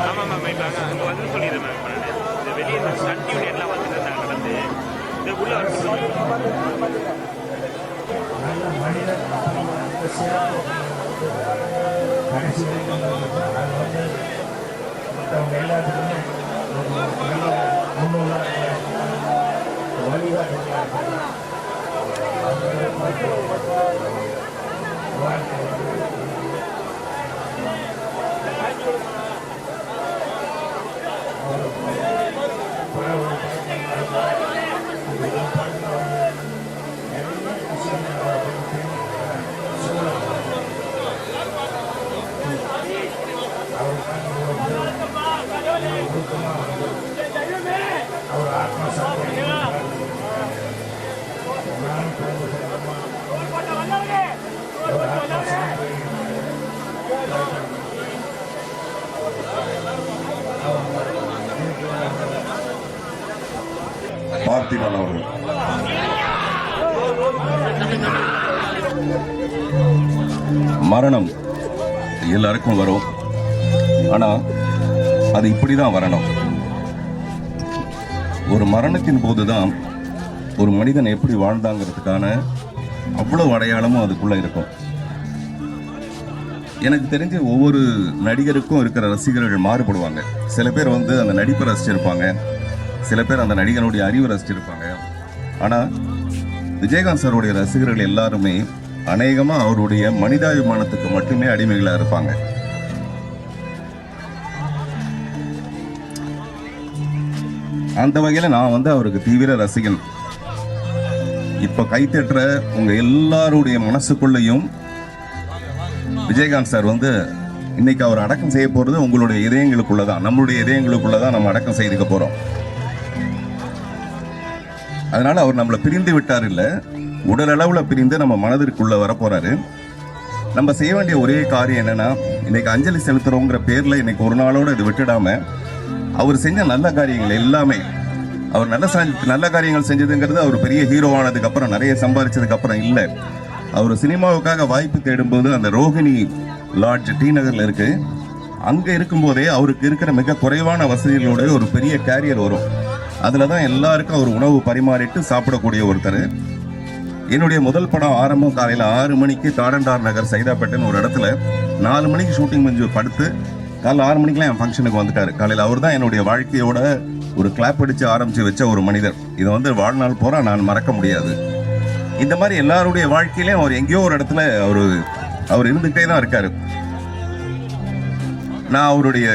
ஆமாம் மேம் இப்போ அங்கே அங்கே வந்து சொல்லிடுறேன் மேம் இப்போ நான் இந்த வெளியே இந்த யூனியன்லாம் வந்துட்டு இருந்தாங்க நடந்து. இந்த உள்ள நல்ல கடைசி Thank you. பார்த்திபன் அவர்கள் மரணம். எல்லாருக்கும் வரும். ஆனா அது இப்படிதான் வரணும். ஒரு மரணத்தின் போதுதான் ஒரு மனிதன் எப்படி வாழ்ந்தாங்கிறதுக்கான அவ்வளவு அடையாளமும் அதுக்குள்ள இருக்கும். எனக்கு தெரிஞ்ச ஒவ்வொரு நடிகருக்கும் இருக்கிற ரசிகர்கள் மாறுபடுவாங்க. சில பேர் வந்து அந்த நடிப்பை ரசிச்சிருப்பாங்க. சில பேர் அந்த நடிகனுடைய அறிவு ரசிச்சிருப்பாங்க. ஆனால் விஜயகாந்த் சாருடைய ரசிகர்கள் எல்லாருமே அநேகமாக அவருடைய மனிதாபிமானத்துக்கு மட்டுமே அடிமைகளாக இருப்பாங்க. அந்த வகையில் நான் வந்து அவருக்கு தீவிர ரசிகன். இப்போ கைத்தட்டுற உங்கள் எல்லாருடைய மனசுக்குள்ளேயும் விஜயகாந்த் சார் வந்து இன்னைக்கு அவர் அடக்கம் செய்ய போகிறது உங்களுடைய இதயங்களுக்குள்ளதான். நம்மளுடைய இதயங்களுக்குள்ளே தான் நம்ம அடக்கம் செய்துக்க போகிறோம் அதனால் அவர் நம்மளை பிரிந்து விட்டார் இல்லை. உடல் பிரிந்து நம்ம மனதிற்குள்ளே வரப்போகிறாரு நம்ம செய்ய வேண்டிய ஒரே காரியம் என்னென்னா இன்னைக்கு அஞ்சலி செலுத்துகிறோங்கிற பேரில் இன்னைக்கு ஒரு நாளோட இது விட்டுடாமல் அவர் செஞ்ச நல்ல காரியங்கள் எல்லாமே அவர் நல்ல சா- நல்ல காரியங்கள் செஞ்சதுங்கிறது அவர் பெரிய ஹீரோ அப்புறம் நிறைய சம்பாதிச்சதுக்கு அப்புறம் அவர் சினிமாவுக்காக வாய்ப்பு தேடும்போது அந்த ரோஹிணி லாட்ஜ் டி நகரில் இருக்குது அங்கே இருக்கும்போதே அவருக்கு இருக்கிற மிக குறைவான வசதிகளோட ஒரு பெரிய கேரியர் வரும். அதில் தான் எல்லாருக்கும் அவர் உணவு பரிமாறிட்டு சாப்பிடக்கூடிய ஒருத்தர். என்னுடைய முதல் படம் ஆரம்பம் காலையில் ஆறு மணிக்கு காடண்டார் நகர் சைதாப்பேட்டைன்னு ஒரு இடத்துல நாலு மணிக்கு ஷூட்டிங் முடிஞ்சு படுத்து காலைல ஆறு மணிக்கெல்லாம் என் ஃபங்க்ஷனுக்கு வந்துட்டார். காலையில் அவர் தான் என்னுடைய வாழ்க்கையோட ஒரு கிளாப் அடித்து ஆரம்பித்து வச்ச ஒரு மனிதர். இதை வந்து வாழ்நாள் போகிற நான் மறக்க முடியாது. இந்த மாதிரி எல்லாருடைய வாழ்க்கையிலையும் அவர் எங்கேயோ ஒரு இடத்துல அவர் அவர் இருந்துகிட்டே தான் இருக்கார். நான் அவருடைய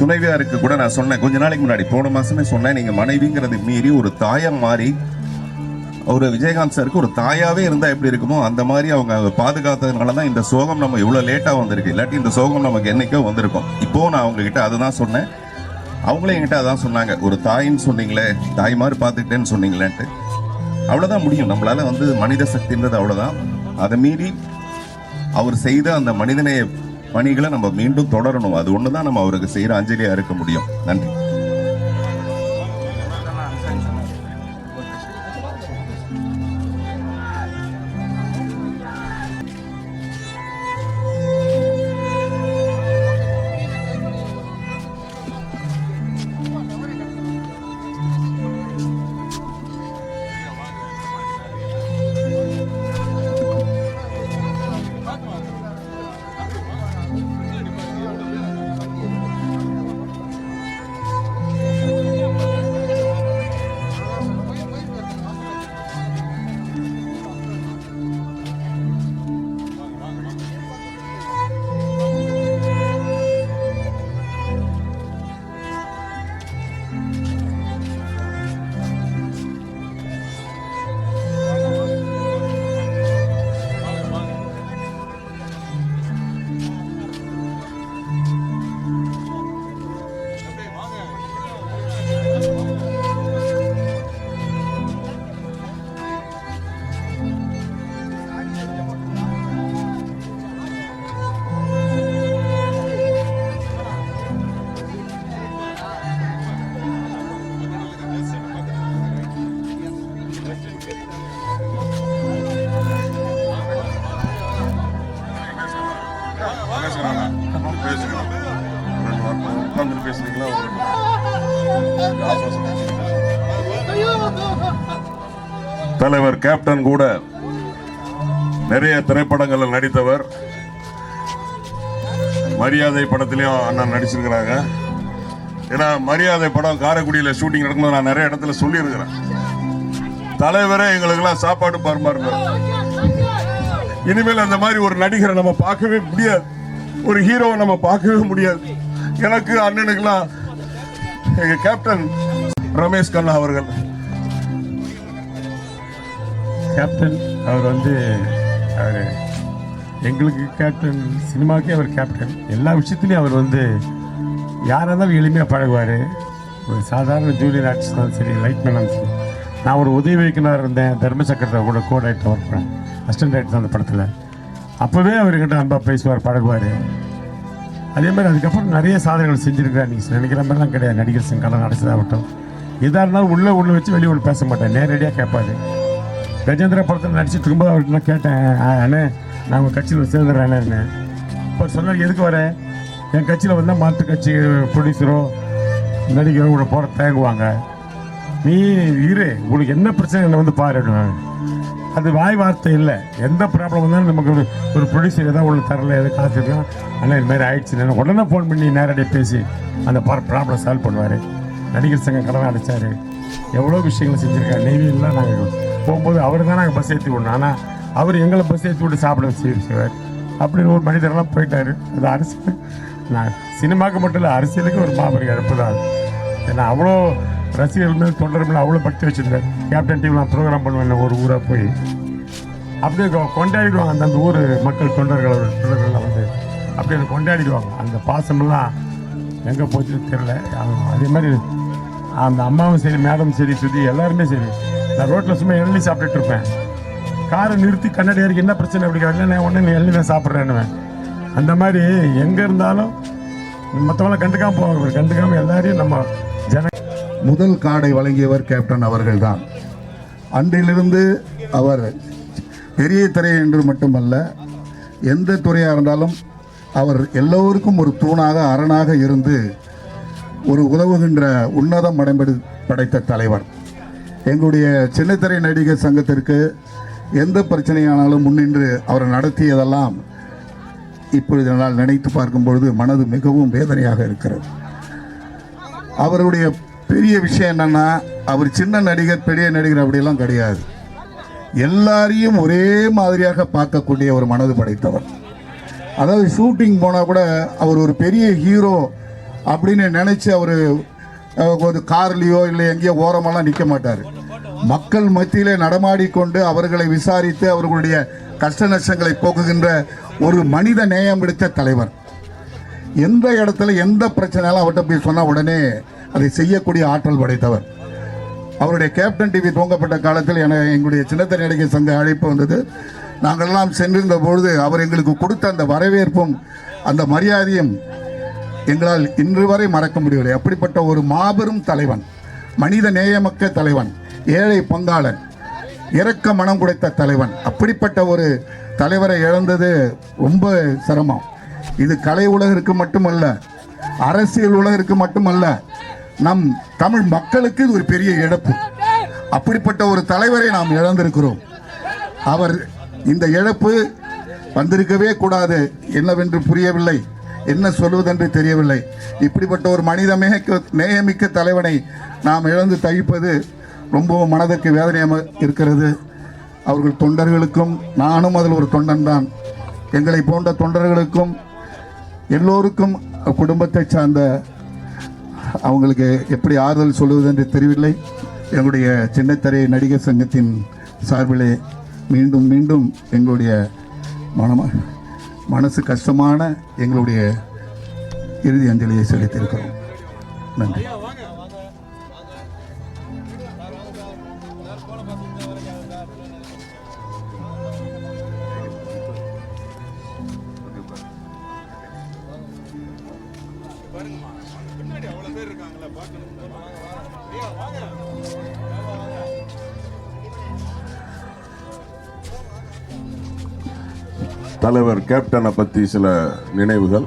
துணைவியாருக்கு கூட நான் சொன்னேன். கொஞ்ச நாளைக்கு முன்னாடி போன மாசமே சொன்னேன். நீங்க மனைவிங்கிறது மீறி ஒரு தாயாக மாறி ஒரு விஜயகாந்த் சாருக்கு ஒரு தாயாவே இருந்தா எப்படி இருக்குமோ அந்த மாதிரி அவங்க பாதுகாத்ததுனால தான் இந்த சோகம் நம்ம இவ்வளவு லேட்டா வந்திருக்கு. இல்லாட்டி இந்த சோகம் நமக்கு என்னைக்கோ வந்திருக்கும். இப்போ நான் அவங்கக்கிட்ட அதுதான் சொன்னேன். அவங்களே என்கிட்ட அதான் சொன்னாங்க. ஒரு தாயின்னு சொன்னீங்களே தாய் மாதிரி பார்த்துக்கிட்டேன்னு சொன்னீங்களேன்ட்டு. அவ்வளவுதான் முடியும். நம்மளால வந்து மனித சக்தின்றது அவ்வளவுதான். அதை மீறி அவர் செய்த அந்த மனிதனை பணிகளை நம்ம மீண்டும் தொடரணும். அது ஒண்ணுதான் நம்ம அவருக்கு செய்யற அஞ்சலியா இருக்க முடியும். நன்றி. தலைவர் கேப்டன் கூட நிறைய திரைப்படங்களில் நடித்தவர். மரியாதை படத்திலையும் அண்ணன் நடிச்சிருக்கிறாங்க. ஏன்னா மரியாதை படம் காரைக்குடியில் ஷூட்டிங் நடக்கும்போது நான் நிறைய இடத்துல சொல்லியிருக்கிறேன். தலைவரே எங்களுக்கெல்லாம் சாப்பாடு பரிமாறுங்க இனிமேல் அந்த மாதிரி ஒரு நடிகரை நம்ம பார்க்கவே முடியாது. ஒரு ஹீரோவை நம்ம பார்க்கவே முடியாது. எனக்கு அண்ணனுக்கெல்லாம் எங்க கேப்டன் ரமேஷ் கண்ணா அவர்கள். கேப்டன் அவர் வந்து அவர் எங்களுக்கு கேப்டன் சினிமாவுக்கே அவர் கேப்டன். எல்லா விஷயத்துலையும் அவர் வந்து யாராக இருந்தாலும் எளிமையாக பழகுவார். ஒரு சாதாரண ஜூனியர் ஆர்டிஸ்ட் தான் சரி லைட் மேனாலும் சரி. நான் ஒரு உதவி இயக்குனர் இருந்தேன். தர்மசக்கரத்தை கூட கோட் ஆக்டர் ஒர்க் பண்ணேன் அசிஸ்டன்ட் ஆக்டர் அந்த படத்தில். அப்போவே அவர்கிட்ட அன்பாக பேசுவார் பழகுவார். அதே மாதிரி அதுக்கப்புறம் நிறைய சாதனைகள் செஞ்சுருக்கிறேன் நீங்கள் நினைக்கிற மாதிரிலாம் கிடையாது. நடிகர் சங்க கலை எதாக இருந்தாலும் உள்ளே உள்ளே வச்சு வெளியே ஒன்று பேச மாட்டேன் நேரடியாக கேட்பாரு. கஜேந்திர படத்தில் நடிச்சுட்டு இருக்கும்போது அவர்கிட்ட கேட்டேன். அண்ணே நான் உங்கள் கட்சியில் சேர்ந்துடுறேன்னு இப்போ சொன்னார் எதுக்கு வர? என் கட்சியில் வந்தால் மாற்று கட்சி ப்ரொடியூசரோ நடிகரோ கூட போட தயங்குவாங்க. நீ இரு உனக்கு என்ன பிரச்சனை என்னை வந்து பாரு அது வாய் வார்த்தை இல்லை. எந்த ப்ராப்ளம் வந்தாலும் நமக்கு ஒரு ஒரு ப்ரொடியூசர் ஏதாவது ஒன்று தரல எதாவது காசு இருக்கா அண்ணா இது மாதிரி ஆயிடுச்சு. உடனே ஃபோன் பண்ணி நேரடியாக பேசி அந்த ப்ராப்ளம் சால்வ் பண்ணுவார். நடிகர் சங்கம் கடன் அடைச்சார். எவ்வளோ விஷயங்கள் செஞ்சுருக்காரு. நெய்வேலாம் நாங்கள் போகும்போது அவர் தான் நாங்கள் பஸ் ஏற்றி விடணும். ஆனால் அவர் எங்களை பஸ் ஏற்றி விட்டு சாப்பிட வச்சு செய்வார். அப்படின்னு ஒரு மனிதரெல்லாம் போயிட்டார். அது அரசியல் நான் சினிமாவுக்கு மட்டும் இல்லை அரசியலுக்கு ஒரு மாபெரும் இழப்பு தான் ஏன்னா அவ்வளோ ரசிகர்கள் மேல் தொண்டர் மேலே அவ்வளோ பக்தி வச்சுருந்தேன் கேப்டன் டீம் நான் ப்ரோக்ராம் பண்ணுவேன் ஒரு ஊராக போய். அப்படியே கொண்டாடிடுவாங்க அந்த ஊர் மக்கள் தொண்டர்கள் தொண்டர்கள்லாம் வந்து. அப்படியே கொண்டாடிடுவாங்க. அந்த பாசமெல்லாம் எங்கே போச்சுன்னு தெரில அதே மாதிரி அந்த அம்மாவும் சரி மேடம் சரி சுதி எல்லாருமே சரி. நான் ரோட்டில் சும்மா இளநீ சாப்பிட்டுட்டு இருப்பேன். காரை நிறுத்தி கண்ணாடி வரைக்கும் என்ன பிரச்சனை? அப்படி இல்லை நான் உடனே நீ இளநீ நான் சாப்பிட்றேன்னுவேன். அந்த மாதிரி எங்கே இருந்தாலும் மற்றவங்களாம் கண்டுக்காம போவாங்க. கண்டுக்காமல் எல்லாரையும் நம்ம ஜன முதல் கார்டை வழங்கியவர் கேப்டன் அவர்கள்தான். அன்றிலிருந்து அவர் பெரிய திரை என்று மட்டுமல்ல எந்த துறையாக இருந்தாலும் அவர் எல்லோருக்கும் ஒரு தூணாக அரணாக இருந்து ஒரு உதவுகின்ற உன்னதம் அடைம்படி படைத்த தலைவர். எங்களுடைய சின்னத்திரை நடிகர் சங்கத்திற்கு எந்த பிரச்சனையானாலும் முன்னின்று அவர் நடத்தியதெல்லாம் இப்பொழுது என்னால் நினைத்து பார்க்கும் பொழுது மனது மிகவும் வேதனையாக இருக்கிறது. அவருடைய பெரிய விஷயம் என்னன்னா அவர் சின்ன நடிகர் பெரிய நடிகர் அப்படியெல்லாம் கிடையாது. எல்லாரையும் ஒரே மாதிரியாக பார்க்கக்கூடிய ஒரு மனது படைத்தவர். அதாவது ஷூட்டிங் போனால் கூட அவர் ஒரு பெரிய ஹீரோ அப்படின்னு நினச்சி அவர் ஒரு கார்லேயோ இல்லை எங்கேயோ ஓரமெல்லாம் நிற்க மாட்டார். மக்கள் மத்தியிலே நடமாடிக்கொண்டு அவர்களை விசாரித்து அவர்களுடைய கஷ்ட நஷ்டங்களை போக்குகின்ற ஒரு மனித நேயம் பிடித்த தலைவர். எந்த இடத்துல எந்த பிரச்சனையாலும் அவர்கிட்ட போய் சொன்னால் உடனே அதை செய்யக்கூடிய ஆற்றல் படைத்தவர். அவருடைய கேப்டன் டிவி துவங்கப்பட்ட காலத்தில் என எங்களுடைய சின்னத்தர நடிகை சங்க அழைப்பு வந்தது. நாங்களெல்லாம் சென்றிருந்த பொழுது அவர் எங்களுக்கு கொடுத்த அந்த வரவேற்பும் அந்த மரியாதையும் எங்களால் இன்று வரை மறக்க முடியவில்லை. அப்படிப்பட்ட ஒரு மாபெரும் தலைவன் மனித நேயமக்க தலைவன் ஏழை பங்காளன் இரக்க மனம் குடைத்த தலைவன். அப்படிப்பட்ட ஒரு தலைவரை இழந்தது ரொம்ப சிரமம். இது கலை உலகிற்கு மட்டுமல்ல அரசியல் உலகிற்கு மட்டுமல்ல நம் தமிழ் மக்களுக்கு இது ஒரு பெரிய இழப்பு. அப்படிப்பட்ட ஒரு தலைவரை நாம் இழந்திருக்கிறோம். அவர் இந்த இழப்பு வந்திருக்கவே கூடாது. என்னவென்று புரியவில்லை. என்ன சொல்வதென்று தெரியவில்லை. இப்படிப்பட்ட ஒரு மனித மேக நேயமிக்க தலைவனை நாம் இழந்து தவிப்பது ரொம்பவும் மனதிற்கு வேதனையாக இருக்கிறது. அவர்கள் தொண்டர்களுக்கும் நானும் அதில் ஒரு தொண்டன் தான். எங்களை போன்ற தொண்டர்களுக்கும் எல்லோருக்கும் குடும்பத்தை சார்ந்த அவங்களுக்கு எப்படி ஆறுதல் சொல்வது என்று தெரியவில்லை. எங்களுடைய சின்னத்திரை நடிகர் சங்கத்தின் சார்பிலே மீண்டும் மீண்டும் எங்களுடைய மனம மனசு கஷ்டமான எங்களுடைய இறுதி அஞ்சலியை செலுத்தியிருக்கிறோம். நன்றி. தலைவர் கேப்டனை பற்றி சில நினைவுகள்.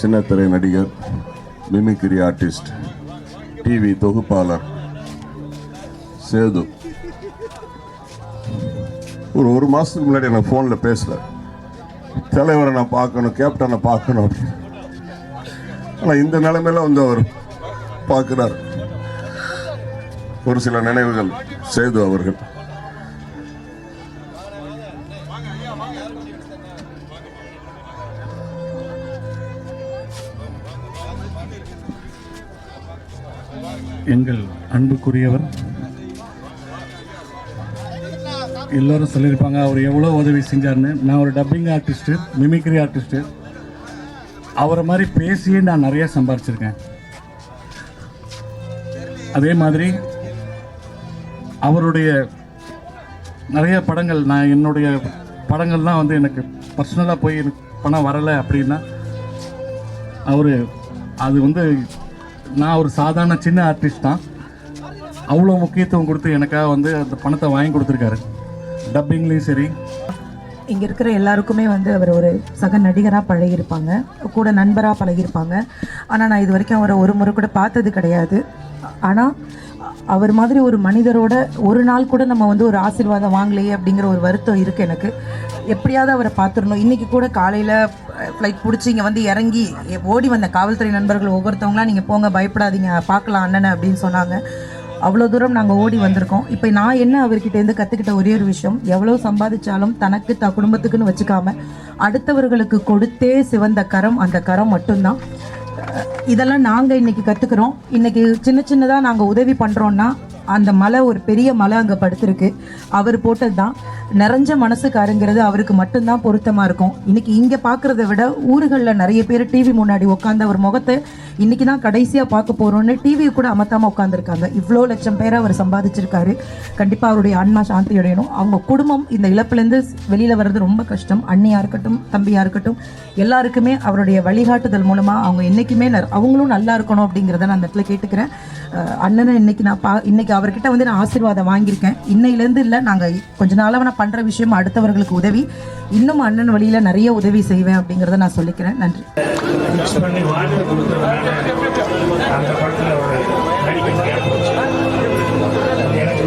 சின்னத்திரை நடிகர் மிமிக்ரி ஆர்டிஸ்ட் டிவி தொகுப்பாளர் சேது. ஒரு ஒரு மாதத்துக்கு முன்னாடி எனக்கு ஃபோனில் பேசல. தலைவரை நான் பார்க்கணும் கேப்டனை பார்க்கணும் அப்படின்னு. ஆனால் இந்த நிலைமையில வந்து அவர் பார்க்குறார். ஒரு சில நினைவுகள் சேது அவர்கள். எங்கள் அன்புக்குரியவர். எல்லோரும் சொல்லியிருப்பாங்க அவர் எவ்வளோ உதவி செஞ்சார்னு நான் ஒரு டப்பிங் ஆர்டிஸ்ட்டு மிமிக்ரி ஆர்டிஸ்ட்டு அவரை மாதிரி பேசியே நான் நிறைய சம்பாரிச்சிருக்கேன். அதே மாதிரி அவருடைய நிறைய படங்கள் நான் என்னுடைய படங்கள்லாம் வந்து எனக்கு பர்சனலாக போய் எனக்கு பணம் வரலை அப்படின்னா அவர் அது வந்து நான் ஒரு சாதாரண சின்ன ஆர்டிஸ்ட் தான். அவ்வளோ முக்கியத்துவம் கொடுத்து எனக்காக வந்து அந்த பணத்தை வாங்கி கொடுத்துருக்காரு. டப்பிங்லேயும் சரி. இங்கே இருக்கிற எல்லாருக்குமே வந்து அவர் ஒரு சக நடிகராக பழகியிருப்பாங்க. கூட நண்பராக பழகியிருப்பாங்க. ஆனால் நான் இது வரைக்கும் அவரை ஒரு முறை கூட பார்த்தது கிடையாது. ஆனால் அவர் மாதிரி ஒரு மனிதரோட ஒரு நாள் கூட நம்ம வந்து ஒரு ஆசீர்வாதம் வாங்கலையே அப்படிங்கிற ஒரு வருத்தம் இருக்குது எனக்கு. எப்படியாவது அவரை பார்த்துடணும். இன்றைக்கி கூட காலையில் ஃப்ளைட் பிடிச்சி இங்கே வந்து இறங்கி ஓடி வந்த காவல்துறை நண்பர்கள் ஒவ்வொருத்தவங்களாம் நீங்கள் போங்க பயப்படாதீங்க பார்க்கலாம் அண்ணனை அப்படின்னு சொன்னாங்க. அவ்வளோ தூரம் நாங்கள் ஓடி வந்திருக்கோம். இப்போ நான் என்ன அவர்கிட்டேருந்து கற்றுக்கிட்ட ஒரே ஒரு விஷயம் எவ்வளோ சம்பாதிச்சாலும் தனக்கு த குடும்பத்துக்குன்னு வச்சுக்காம அடுத்தவர்களுக்கு கொடுத்தே சிவந்த கரம் அந்த கரம் மட்டும்தான். இதெல்லாம் நாங்கள் இன்னைக்கு கற்றுக்குறோம் இன்னைக்கு சின்ன சின்னதாக நாங்கள் உதவி பண்ணுறோன்னா அந்த மலை ஒரு பெரிய மலை அங்கே படுத்திருக்கு. அவர் போட்டது தான் நிறைஞ்ச மனசுக்காருங்கிறது அவருக்கு மட்டும்தான் பொருத்தமாக இருக்கும். இன்னைக்கு இங்கே பார்க்குறத விட ஊர்களில் நிறைய பேர் டிவி முன்னாடி உட்காந்து அவர் முகத்தை இன்னைக்கு தான் கடைசியாக பார்க்க போகிறோன்னு டிவி கூட அமத்தாமல் உட்காந்துருக்காங்க இவ்வளோ லட்சம் பேரை அவர் சம்பாதிச்சிருக்காரு. கண்டிப்பாக அவருடைய ஆன்மா சாந்தி அடையணும் அவங்க குடும்பம் இந்த இழப்புலேருந்து வெளியில் வர்றது ரொம்ப கஷ்டம். அண்ணியாக இருக்கட்டும் தம்பியாக இருக்கட்டும் எல்லாருக்குமே அவருடைய வழிகாட்டுதல் மூலமாக அவங்க என்றைக்குமே ந- அவங்களும் நல்லா இருக்கணும் அப்படிங்கிறத நான் அந்த இடத்துல கேட்டுக்கிறேன். அண்ணனை இன்னைக்கு நான் பா இன்னைக்கு அவர்கிட்ட வந்து நான் ஆசீர்வாதம் வாங்கியிருக்கேன். இன்னையிலேருந்து இல்லை நாங்கள் கொஞ்ச நாளாக நான் பண்ணுற விஷயம் அடுத்தவர்களுக்கு உதவி இன்னும் அண்ணன் வழியில் நிறைய உதவி செய்வேன் அப்படிங்கிறத நான் சொல்லிக்கிறேன். நன்றி. எனக்கு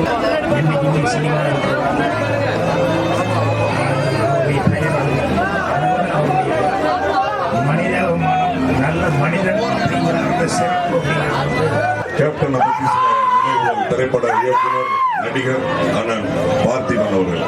நல்ல மனிதன் அப்படிங்கிற அந்த சிறப்பு அப்படிங்கிறது கேப்டனை திரைப்பட இயக்குனர் நடிகர் அண்ணன் பார்த்திபன் அவர்கள்.